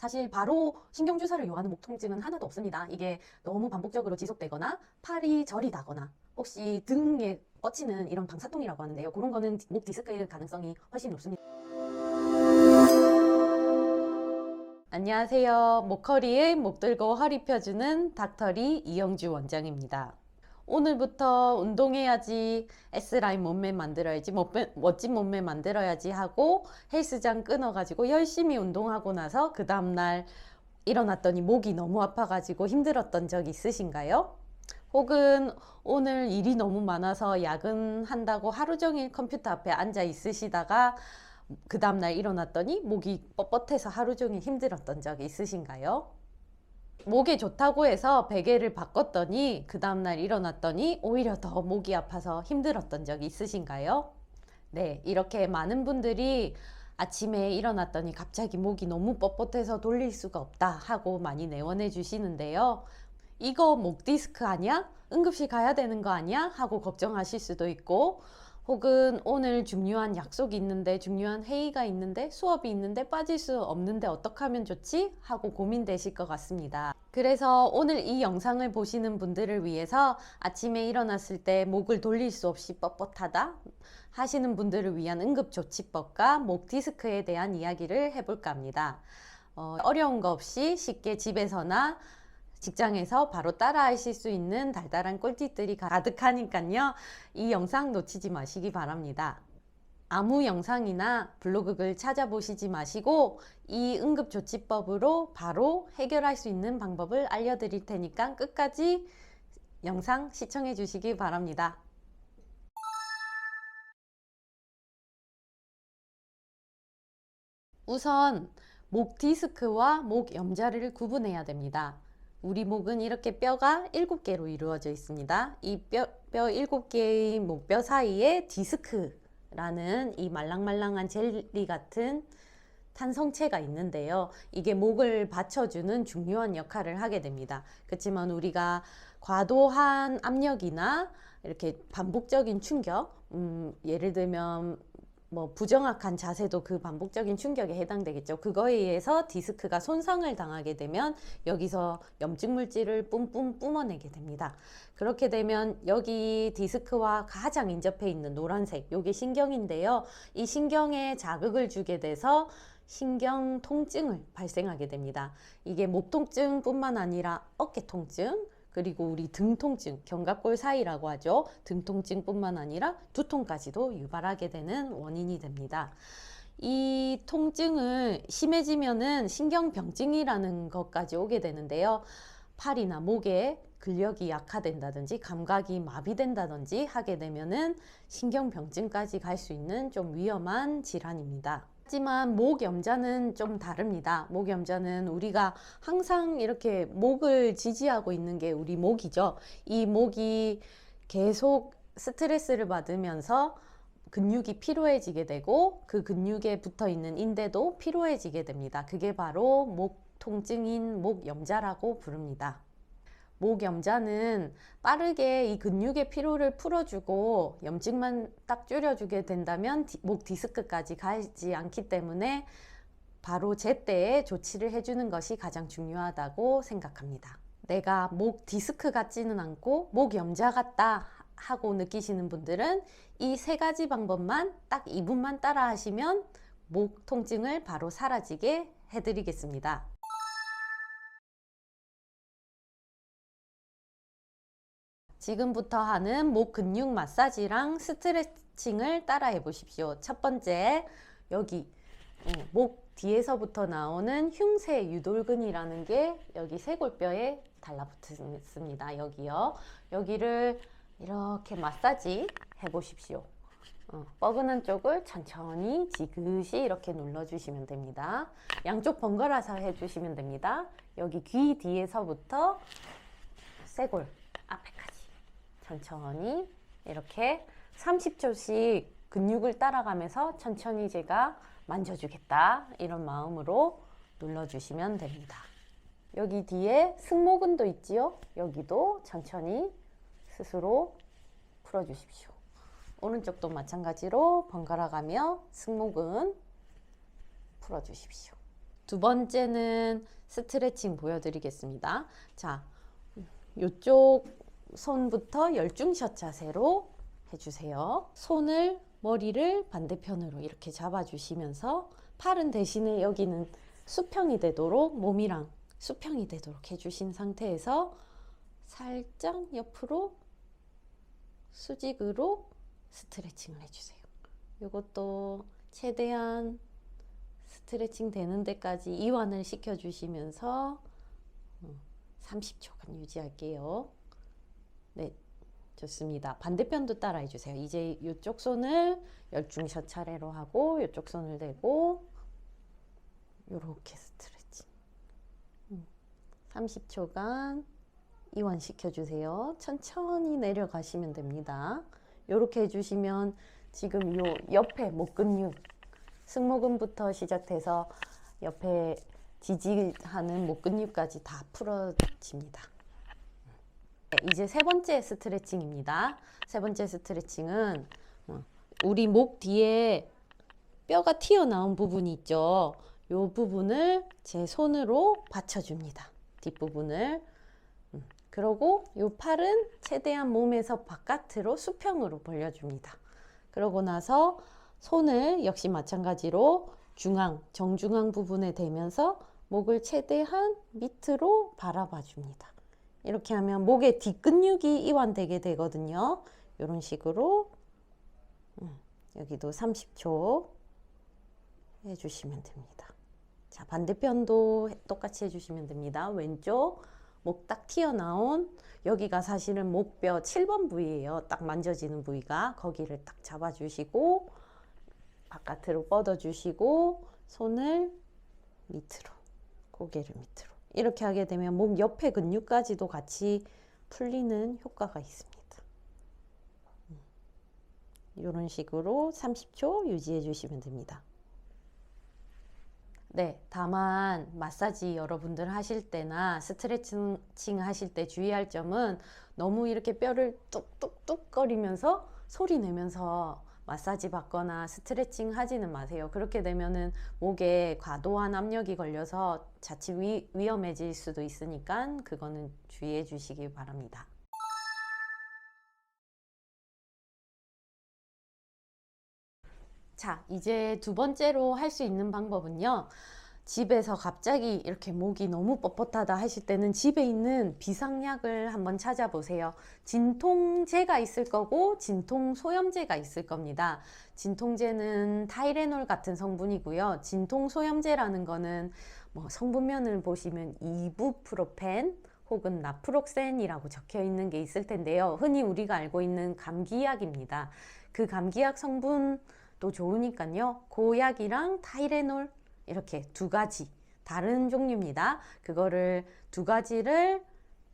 사실 바로 신경주사를 요하는 목 통증은 하나도 없습니다. 이게 너무 반복적으로 지속되거나 팔이 저리다거나 혹시 등에 뻗치는 이런 방사통이라고 하는데요. 그런 거는 목 디스크일 가능성이 훨씬 높습니다. 안녕하세요. 목허리의 목 들고 허리 펴주는 닥터리 이영주 원장입니다. 오늘부터 운동해야지 S라인 몸매 만들어야지 멋진 몸매 만들어야지 하고 헬스장 끊어가지고 열심히 운동하고 나서 그 다음날 일어났더니 목이 너무 아파가지고 힘들었던 적 있으신가요? 혹은 오늘 일이 너무 많아서 야근한다고 하루 종일 컴퓨터 앞에 앉아 있으시다가 그 다음날 일어났더니 목이 뻣뻣해서 하루 종일 힘들었던 적이 있으신가요? 목에 좋다고 해서 베개를 바꿨더니 그 다음날 일어났더니 오히려 더 목이 아파서 힘들었던 적이 있으신가요? 네, 이렇게 많은 분들이 아침에 일어났더니 갑자기 목이 너무 뻣뻣해서 돌릴 수가 없다 하고 많이 내원해 주시는데요. 이거 목 디스크 아니야? 응급실 가야 되는 거 아니야? 하고 걱정하실 수도 있고 혹은 오늘 중요한 약속이 있는데 중요한 회의가 있는데 수업이 있는데 빠질 수 없는데 어떻게 하면 좋지? 하고 고민되실 것 같습니다. 그래서 오늘 이 영상을 보시는 분들을 위해서 아침에 일어났을 때 목을 돌릴 수 없이 뻣뻣하다 하시는 분들을 위한 응급조치법과 목 디스크에 대한 이야기를 해볼까 합니다. 어, 어려운 거 없이 쉽게 집에서나 직장에서 바로 따라 하실 수 있는 달달한 꿀팁들이 가득하니까요. 이 영상 놓치지 마시기 바랍니다. 아무 영상이나 블로그 글 찾아보시지 마시고 이 응급조치법으로 바로 해결할 수 있는 방법을 알려드릴 테니까 끝까지 영상 시청해 주시기 바랍니다. 우선 목 디스크와 목 염자를 구분해야 됩니다. 우리 목은 이렇게 뼈가 7개로 이루어져 있습니다. 이 뼈, 뼈 7개의 목뼈 사이에 디스크라는 이 말랑말랑한 젤리 같은 탄성체가 있는데요. 이게 목을 받쳐주는 중요한 역할을 하게 됩니다. 그렇지만 우리가 과도한 압력이나 이렇게 반복적인 충격, 음, 예를 들면 뭐 부정확한 자세도 그 반복적인 충격에 해당되겠죠. 그거에 의해서 디스크가 손상을 당하게 되면 여기서 염증 물질을 뿜뿜 뿜어내게 됩니다. 그렇게 되면 여기 디스크와 가장 인접해 있는 노란색, 요게 신경인데요. 이 신경에 자극을 주게 돼서 신경 통증을 발생하게 됩니다. 이게 목 통증뿐만 아니라 어깨 통증, 그리고 우리 등 통증, 견갑골 사이라고 하죠. 등 통증뿐만 아니라 두통까지도 유발하게 되는 원인이 됩니다. 이 통증을 심해지면은 신경병증이라는 것까지 오게 되는데요. 팔이나 목에 근력이 약화된다든지 감각이 마비된다든지 하게 되면은 신경병증까지 갈 수 있는 좀 위험한 질환입니다. 하지만 목 염자는 좀 다릅니다. 목 염자는 우리가 항상 이렇게 목을 지지하고 있는 게 우리 목이죠. 이 목이 계속 스트레스를 받으면서 근육이 피로해지게 되고 그 근육에 붙어 있는 인대도 피로해지게 됩니다. 그게 바로 목 통증인 목 염자라고 부릅니다. 목 염자는 빠르게 이 근육의 피로를 풀어주고 염증만 딱 줄여주게 된다면 디- 목 디스크까지 가지 않기 때문에 바로 제때에 조치를 해주는 것이 가장 중요하다고 생각합니다. 내가 목 디스크 같지는 않고 목 염자 같다 하고 느끼시는 분들은 이 세 가지 방법만 딱 2분만 따라 하시면 목 통증을 바로 사라지게 해드리겠습니다. 지금부터 하는 목 근육 마사지랑 스트레칭을 따라 해 보십시오. 첫 번째, 여기 어, 목 뒤에서부터 나오는 흉쇄 유돌근이라는 게 여기 쇄골뼈에 달라붙습니다. 여기요. 여기를 이렇게 마사지 해 보십시오. 어, 뻐근한 쪽을 천천히 지그시 이렇게 눌러주시면 됩니다. 양쪽 번갈아서 해주시면 됩니다. 여기 귀 뒤에서부터 쇄골 천천히 이렇게 30초씩 근육을 따라가면서 천천히 제가 만져주겠다 이런 마음으로 눌러주시면 됩니다. 여기 뒤에 승모근도 있지요. 여기도 천천히 스스로 풀어주십시오. 오른쪽도 마찬가지로 번갈아 가며 승모근 풀어주십시오. 두 번째는 스트레칭 보여드리겠습니다. 자, 이쪽 손부터 열중샷 자세로 해주세요. 손을 머리를 반대편으로 이렇게 잡아주시면서 팔은 대신에 여기는 수평이 되도록 몸이랑 수평이 되도록 해주신 상태에서 살짝 옆으로 수직으로 스트레칭을 해주세요. 이것도 최대한 스트레칭 되는 데까지 이완을 시켜주시면서 30초간 유지할게요. 네, 좋습니다. 반대편도 따라해 주세요. 이제 이쪽 손을 열중샷 차례로 하고 이쪽 손을 대고 이렇게 스트레칭. 30초간 이완시켜 주세요. 천천히 내려가시면 됩니다. 이렇게 해주시면 지금 요 옆에 목 근육 승모근부터 시작돼서 옆에 지지하는 목 근육까지 다 풀어집니다. 네, 이제 세 번째 스트레칭입니다. 세 번째 스트레칭은 어, 우리 목 뒤에 뼈가 튀어나온 부분이 있죠. 이 부분을 제 손으로 받쳐줍니다. 뒷부분을. 음, 그러고 이 팔은 최대한 몸에서 바깥으로 수평으로 벌려줍니다. 그러고 나서 손을 역시 마찬가지로 중앙, 정중앙 부분에 대면서 목을 최대한 밑으로 바라봐 줍니다. 이렇게 하면 목의 뒷근육이 이완되게 되거든요. 이런 식으로 음, 여기도 30초 해주시면 됩니다. 자, 반대편도 똑같이 해주시면 됩니다. 왼쪽 목 딱 튀어나온 여기가 사실은 목뼈 7번 부위예요. 딱 만져지는 부위가 거기를 딱 잡아주시고 바깥으로 뻗어주시고 손을 밑으로 고개를 밑으로 이렇게 하게 되면 목 옆에 근육까지도 같이 풀리는 효과가 있습니다. 이런 식으로 30초 유지해 주시면 됩니다. 네, 다만 마사지 여러분들 하실 때나 스트레칭 하실 때 주의할 점은 너무 이렇게 뼈를 뚝뚝뚝 거리면서 소리 내면서 마사지 받거나 스트레칭 하지는 마세요. 그렇게 되면은 목에 과도한 압력이 걸려서 자칫 위, 위험해질 수도 있으니까 그거는 주의해 주시기 바랍니다. 자, 이제 두 번째로 할 수 있는 방법은요. 집에서 갑자기 이렇게 목이 너무 뻣뻣하다 하실 때는 집에 있는 비상약을 한번 찾아보세요. 진통제가 있을 거고 진통 소염제가 있을 겁니다. 진통제는 타이레놀 같은 성분이고요. 진통 소염제라는 거는 뭐 성분면을 보시면 이부프로펜 혹은 나프록센이라고 적혀 있는 게 있을 텐데요. 흔히 우리가 알고 있는 감기약입니다. 그 감기약 성분도 좋으니까요. 고약이랑 타이레놀 이렇게 두 가지 다른 종류입니다. 그거를 두 가지를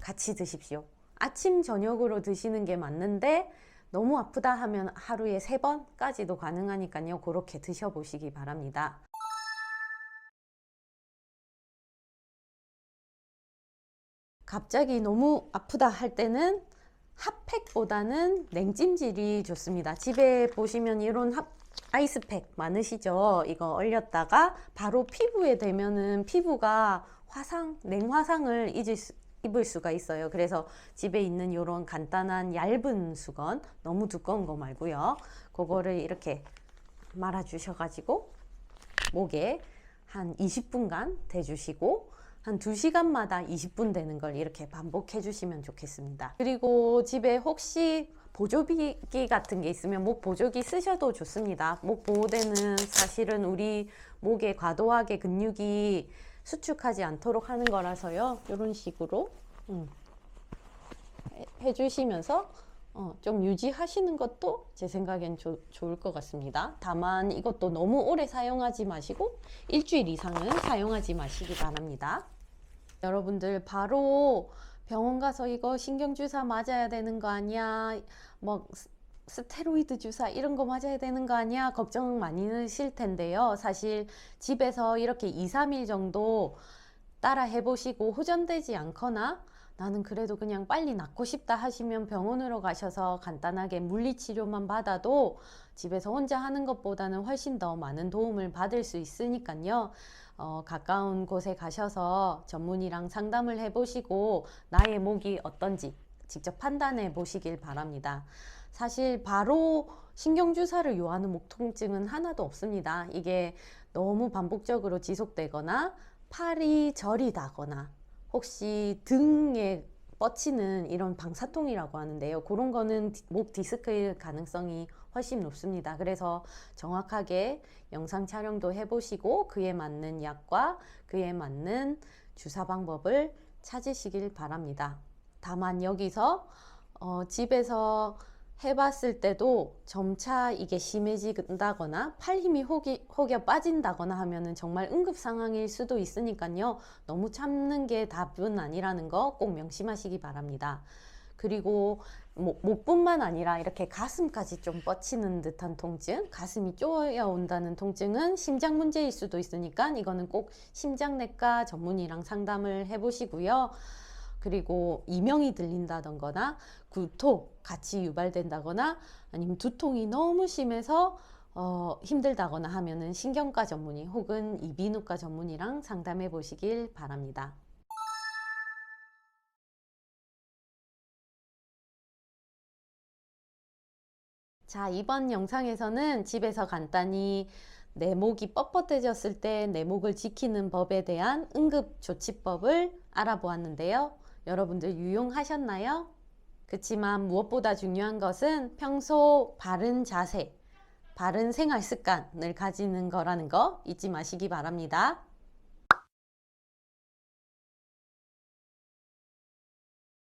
같이 드십시오. 아침 저녁으로 드시는 게 맞는데 너무 아프다 하면 하루에 세 번까지도 가능하니까요. 그렇게 드셔보시기 바랍니다. 갑자기 너무 아프다 할 때는 핫팩보다는 냉찜질이 좋습니다. 집에 보시면 이런 핫, 아이스팩 많으시죠? 이거 얼렸다가 바로 피부에 대면은 피부가 화상, 냉화상을 잊을 수, 입을 수가 있어요. 그래서 집에 있는 이런 간단한 얇은 수건, 너무 두꺼운 거 말고요. 그거를 이렇게 말아 주셔가지고 목에 한 20분간 대주시고 한 2시간마다 20분 되는 걸 이렇게 반복해 주시면 좋겠습니다. 그리고 집에 혹시 보조기 같은 게 있으면 목 보조기 쓰셔도 좋습니다. 목 보호대는 사실은 우리 목에 과도하게 근육이 수축하지 않도록 하는 거라서요. 이런 식으로 음, 해주시면서 어, 좀 유지하시는 것도 제 생각엔 조, 좋을 것 같습니다. 다만 이것도 너무 오래 사용하지 마시고 일주일 이상은 사용하지 마시기 바랍니다. 여러분들 바로 병원 가서 이거 신경주사 맞아야 되는 거 아니야? 뭐 스테로이드 주사 이런 거 맞아야 되는 거 아니야? 걱정 많이 하실 텐데요. 사실 집에서 이렇게 2, 3일 정도 따라 해보시고 호전되지 않거나 나는 그래도 그냥 빨리 낫고 싶다 하시면 병원으로 가셔서 간단하게 물리치료만 받아도 집에서 혼자 하는 것보다는 훨씬 더 많은 도움을 받을 수 있으니까요. 어, 가까운 곳에 가셔서 전문의랑 상담을 해보시고 나의 목이 어떤지 직접 판단해 보시길 바랍니다. 사실 바로 신경주사를 요하는 목 통증은 하나도 없습니다. 이게 너무 반복적으로 지속되거나 팔이 저리다거나 혹시 등에 뻗치는 이런 방사통이라고 하는데요. 그런 거는 디- 목 디스크일 가능성이 훨씬 높습니다. 그래서 정확하게 영상 촬영도 해보시고 그에 맞는 약과 그에 맞는 주사 방법을 찾으시길 바랍니다. 다만 여기서 어, 집에서 해봤을 때도 점차 이게 심해진다거나 팔 힘이 혹이, 혹여 빠진다거나 하면은 정말 응급 상황일 수도 있으니까요. 너무 참는 게 답은 아니라는 거 꼭 명심하시기 바랍니다. 그리고 목, 목뿐만 아니라 이렇게 가슴까지 좀 뻗치는 듯한 통증, 가슴이 쪼여 온다는 통증은 심장 문제일 수도 있으니까 이거는 꼭 심장내과 전문의랑 상담을 해보시고요. 그리고 이명이 들린다던거나 구토 같이 유발된다거나 아니면 두통이 너무 심해서 어, 힘들다거나 하면은 신경과 전문의 혹은 이비인후과 전문의랑 상담해 보시길 바랍니다. 자, 이번 영상에서는 집에서 간단히 내 목이 뻣뻣해졌을 때 내 목을 지키는 법에 대한 응급 조치법을 알아보았는데요. 여러분들 유용하셨나요? 그렇지만 무엇보다 중요한 것은 평소 바른 자세, 바른 생활 습관을 가지는 거라는 거 잊지 마시기 바랍니다.